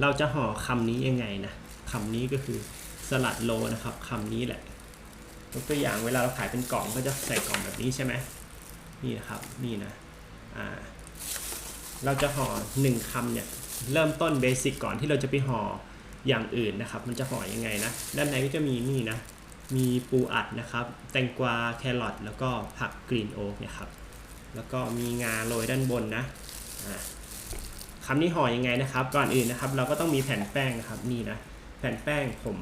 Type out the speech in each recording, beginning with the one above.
เราจะห่อคำนี้ยังไงนะคำนี้ก็คือสลัดโลนะครับคำนี้แหละยกตัวอย่างเวลาเราขายเป็นกล่องก็จะใส่กล่องแบบนี้ใช่ไหมนี่นะครับนี่นะอ่าเราจะห่อหนึ่งคำเนี่ยเริ่มต้นเบสิกก่อนที่เราจะไปห่ออย่างอื่นนะครับ มันจะห่อยังไงนะด้านในก็จะมีนี่นะมีปูอัดนะครับ แตงกวาแครอทแล้วก็ผักกรีนโอ๊กเนี่ยครับแล้วก็มีงาโรยด้านบนนะอ่า คำนี้ห่อยังไงนะครับ ก่อนอื่นนะครับ เราก็ต้องมีแผ่นแป้งนะครับนี่นะแผ่นแป้งผม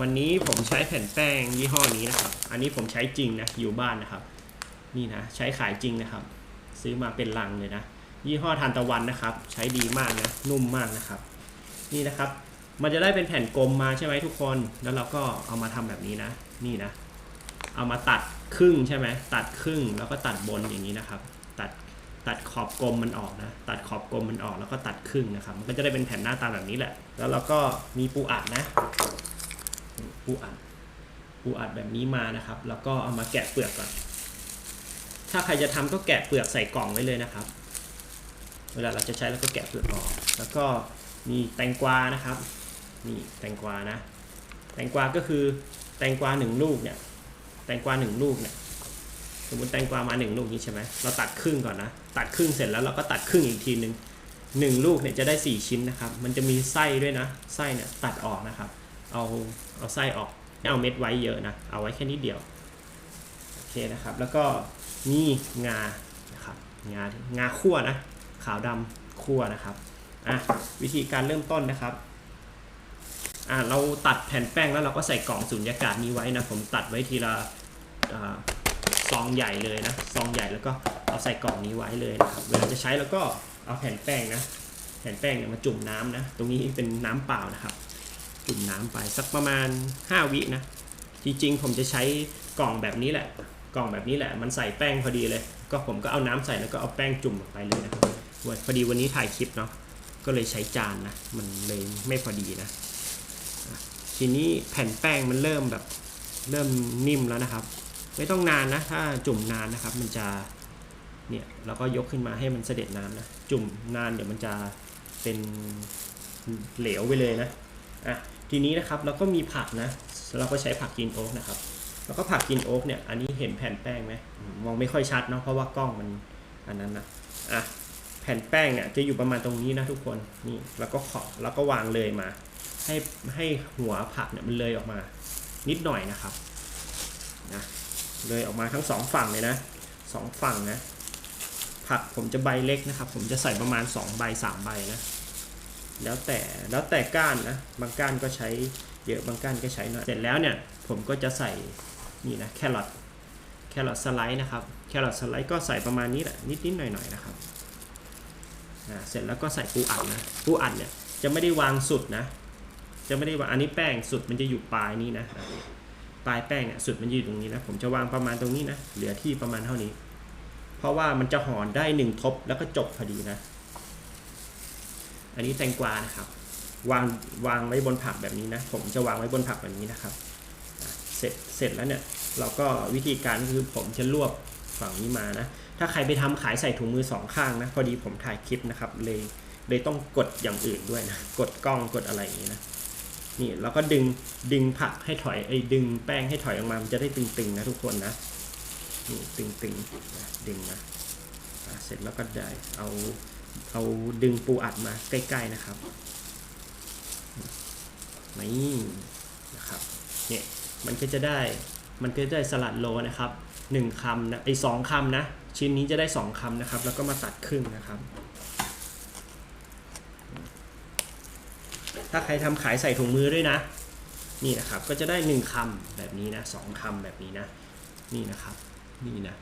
วันนี้ผมใช้แผ่นแป้งยี่ห้อนี้นะครับ อันนี้ผมใช้จริงนะอยู่บ้านนะครับ นี่นะใช้ขายจริงนะครับ ซื้อมาเป็นลังเลยนะ ยี่ห้อทานตะวันนะครับ ใช้ดีมากนะนุ่มมากนะครับ นี่นะครับ มันจะได้เป็นแผ่นกลมมาใช่ไหมทุกคน แล้วเราก็เอามาทำแบบนี้นะ นี่นะ เอามาตัดครึ่งใช่ไหมตัดครึ่งแล้วก็ตัดบนอย่างนี้นะครับ ตัดขอบกลมมันออกนะ ตัดขอบกลมมันออกแล้วก็ตัดครึ่งนะครับ มันก็จะได้เป็นแผ่นหน้าตาแบบนี้แหละ แล้วเราก็มีปูอัดนะ ปูอัด ปูอัดแบบนี้มานะครับ แล้วก็เอามาแกะเปลือกก่อน ถ้าใครจะทำก็แกะเปลือกใส่กล่องไว้เลยนะครับ เวลาเราจะใช้เราก็แกะเปลือกออก แล้วก็มีแตงกวานะครับ นี่แตงกวานะ แตงกวาก็คือแตงกวาหนึ่งลูกเนี่ย แตงกวาหนึ่งลูกเนี่ย สมมติแตงกวามาหนึ่งลูกนี้ใช่ไหมเราตัดครึ่งก่อนนะ ตัดครึ่งเสร็จแล้วเราก็ตัดครึ่งอีกทีหนึ่งหนึ่งลูกเนี่ยจะได้สี่ชิ้นนะครับ มันจะมีไส้ด้วยนะ ไส้เนี่ยตัดออกนะครับ เอาเอาไส้ออกไม่เอาเม็ดไว้เยอะนะ เอาไว้แค่นิดเดียว โอเคนะครับ แล้วก็มีงา นะครับ งา งาคั่วนะ ขาวดำคั่วนะครับ อะ วิธีการเริ่มต้นนะครับ อะ เราตัดแผ่นแป้งแล้วเราก็ใส่กล่องสุญญากาศนี้ไว้นะ ผมตัดไว้ทีละอ่า ซองใหญ่เลยนะซองใหญ่แล้วก็เอาใส่กล่องนี้ไว้เลยนะครับเวลาจะใช้แล้วก็เอาแผ่นแป้งนะแผ่นแป้งเนี่ยมาจุ่มน้ำนะตรงนี้เป็นน้ำเปล่านะครับ จุ่มน้ำไปสักประมาณ 5 วินะจริงๆ ผมจะใช้กล่องแบบนี้แหละ กล่องแบบนี้แหละ มันใส่แป้งพอดีเลย ก็ผมก็เอาน้ำใส่แล้วก็เอาแป้งจุ่มลงไปเลยนะครับวันพอดีวันนี้ถ่ายคลิปเนาะก็เลยใช้จานนะมันเลยไม่พอดีนะทีนี้แผ่นแป้งมันเริ่มแบบเริ่มนิ่มแล้วนะครับ ไม่ต้องนานนะ ถ้าจุ่มนานนะครับ มันจะเนี่ยเราก็ยกขึ้นมาให้มันเสด็จน้ำนะ จุ่มนานเดี๋ยวมันจะเป็นเหลวไปเลยนะอะทีนี้นะครับเราก็มีผักนะ เราก็ใช้ผักกินโอ๊กนะครับ แล้วก็ผักกินโอ๊กเนี่ยอันนี้เห็นแผ่นแป้งไหมมองไม่ค่อยชัดเนาะเพราะว่ากล้องมันอันนั้นนะอะแผ่นแป้งเนี่ยจะอยู่ประมาณตรงนี้นะทุกคนนี่แล้วก็ขอแล้วก็วางเลยมา ให้ให้หัวผักเนี่ยมันเลยออกมา นิดหน่อยนะครับ เลยออกมาทั้งสองฝั่งเลยนะสองฝั่งนะ ผักผมจะใบเล็กนะครับ ผมจะใส่ประมาณ2ใบ3ใบนะ แล้วแต่แล้วแต่ก้านนะ บางก้านก็ใช้เยอะบางก้านก็ใช้น้อยเสร็จแล้วเนี่ยผมก็จะใส่นี่นะแครอทแครอทสไลด์นะครับแครอทสไลด์ก็ใส่ประมาณนี้แหละนิดนิดๆหน่อยหน่อยๆนะครับเสร็จแล้วก็ใส่ปูอัดนะปูอัดเนี่ยจะไม่ได้วางสุดนะ จะไม่ได้วางอันนี้แป้งสุดมันจะอยู่ปลายนี้นะ ปลายแป้งเนี่ยสุดมันอยู่ตรงนี้นะผมจะวางประมาณตรงนี้นะเหลือที่ประมาณเท่านี้ เพราะว่ามันจะห่อได้หนึ่งทบแล้วก็จบพอดีนะ อันนี้แตงกวานะครับ วางวางไว้บนผักแบบนี้นะ ผมจะวางไว้บนผักแบบนี้นะครับ เสร็จเสร็จแล้วเนี่ยเราก็วิธีการคือผมจะรวบฝั่งนี้มานะ ถ้าใครไปทำขายใส่ถุงมือสองข้างนะ พอดีผมถ่ายคลิปนะครับเลยเลยต้องกดอย่างอื่นด้วยนะ กดกล้องกดอะไรอย่างนี้นะ นี่แล้วก็ดึงดึงผักให้ถอยไอ้ดึงแป้งให้ถอยออกมา มันจะได้ตึงๆนะทุกคนนะนี่ตึงๆนะดึงนะเสร็จแล้วก็ได้เอาเอาดึงปูอัดมาใกล้ๆนะครับนี่นะครับเนี่ยมันก็จะได้มันก็จะได้สลัดโลนะครับหนึ่งคำนะไอ้สองคำนะชิ้นนี้จะได้สองคำนะครับ แล้วก็มาตัดครึ่งนะครับ ถ้าใครทำขายใส่ถุงมือด้วยนะ นี่นะครับก็จะได้หนึ่งคำแบบนี้นะสองคำแบบนี้นะ นี่นะครับนี่นะ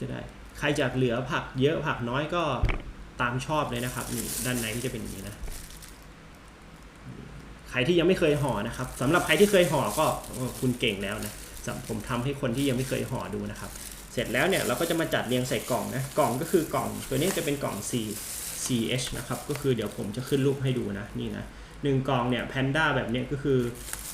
จะได้ใครจะเหลือผักเยอะผักน้อยก็ตามชอบเลยนะครับนี่ด้านในก็จะเป็นอย่างนี้นะใครที่ยังไม่เคยห่อนะครับสำหรับใครที่เคยห่อก็คุณเก่งแล้วนะผมทำให้คนที่ยังไม่เคยห่อดูนะครับ เสร็จแล้วเนี่ยเราก็จะมาจัดเรียงใส่กล่องนะกล่องก็คือกล่อง ตัวนี้จะเป็นกล่อง C CH นะครับก็คือเดี๋ยวผมจะขึ้นรูปให้ดูนะนี่นะ หนึ่งกองเนี่ยแพนด้าแบบเนี้ยก็คือ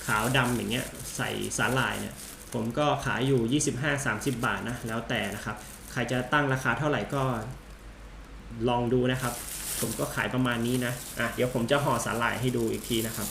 ขาวดำอย่างเงี้ยใส่สาหร่ายเนี่ยผมก็ขายอยู่ 25-30 บาทนะแล้วแต่นะครับ ใครจะตั้งราคาเท่าไหร่ก็ลองดูนะครับ ผมก็ขายประมาณนี้นะอะเดี๋ยวผมจะห่อสาหร่ายให้ดูอีกทีนะครับ